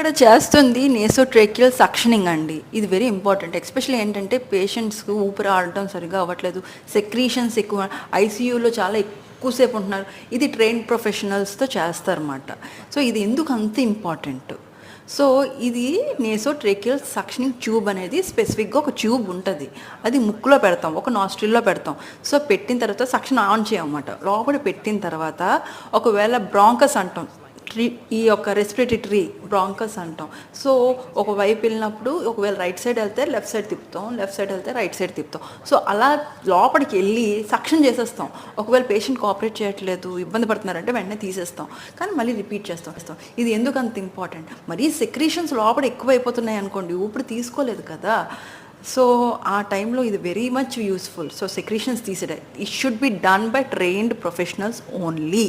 ఇక్కడ చేస్తుంది నేసోట్రేకియల్ సక్షనింగ్ అండి. ఇది వెరీ ఇంపార్టెంట్ ఎస్పెషల్లీ ఏంటంటే పేషెంట్స్కి ఊపిరి ఆడటం సరిగా అవ్వట్లేదు. సెక్రీషన్స్ ఎక్కువ. ఐసీయూలో చాలా ఎక్కువసేపు ఉంటున్నారు. ఇది ట్రైన్ ప్రొఫెషనల్స్తో చేస్తారన్నమాట. సో ఇది ఎందుకు అంత ఇంపార్టెంట్ సో ఇది నేసోట్రేకియల్ సక్షనింగ్ ట్యూబ్ అనేది స్పెసిఫిక్గా ఒక ట్యూబ్ ఉంటుంది. అది ముక్కులో పెడతాం ఒక నాస్ట్రిల్లో పెడతాం. సో పెట్టిన తర్వాత సక్షన్ ఆన్ చేయమన్నమాట లోపల పెట్టిన తర్వాత ఒకవేళ బ్రాంకస్ అంటాం. ట్రీ ఈ యొక్క రెస్పిరేటరీ ట్రీ బ్రాంకస్ అంటాం. సో ఒక వైపు వెళ్ళినప్పుడు ఒకవేళ రైట్ సైడ్ వెళ్తే లెఫ్ట్ సైడ్ తిప్పుతాం లెఫ్ట్ సైడ్ వెళ్తే రైట్ సైడ్ తిప్పుతాం. సో అలా లోపలికి వెళ్ళి సక్షన్ చేసేస్తాం. ఒకవేళ పేషెంట్ కోఆపరేట్ చేయట్లేదు ఇబ్బంది పడుతున్నారంటే వెంటనే తీసేస్తాం. కానీ మళ్ళీ రిపీట్ చేస్తాం చేస్తాం. ఇది ఎందుకు అంత ఇంపార్టెంట్ మరీ సెక్రీషన్స్ లోపల ఎక్కువైపోతున్నాయి అనుకోండి ఊపిరి తీసుకోలేదు కదా. సో ఆ టైంలో ఇది very much useful so secretions తీసేట it should be done by trained professionals only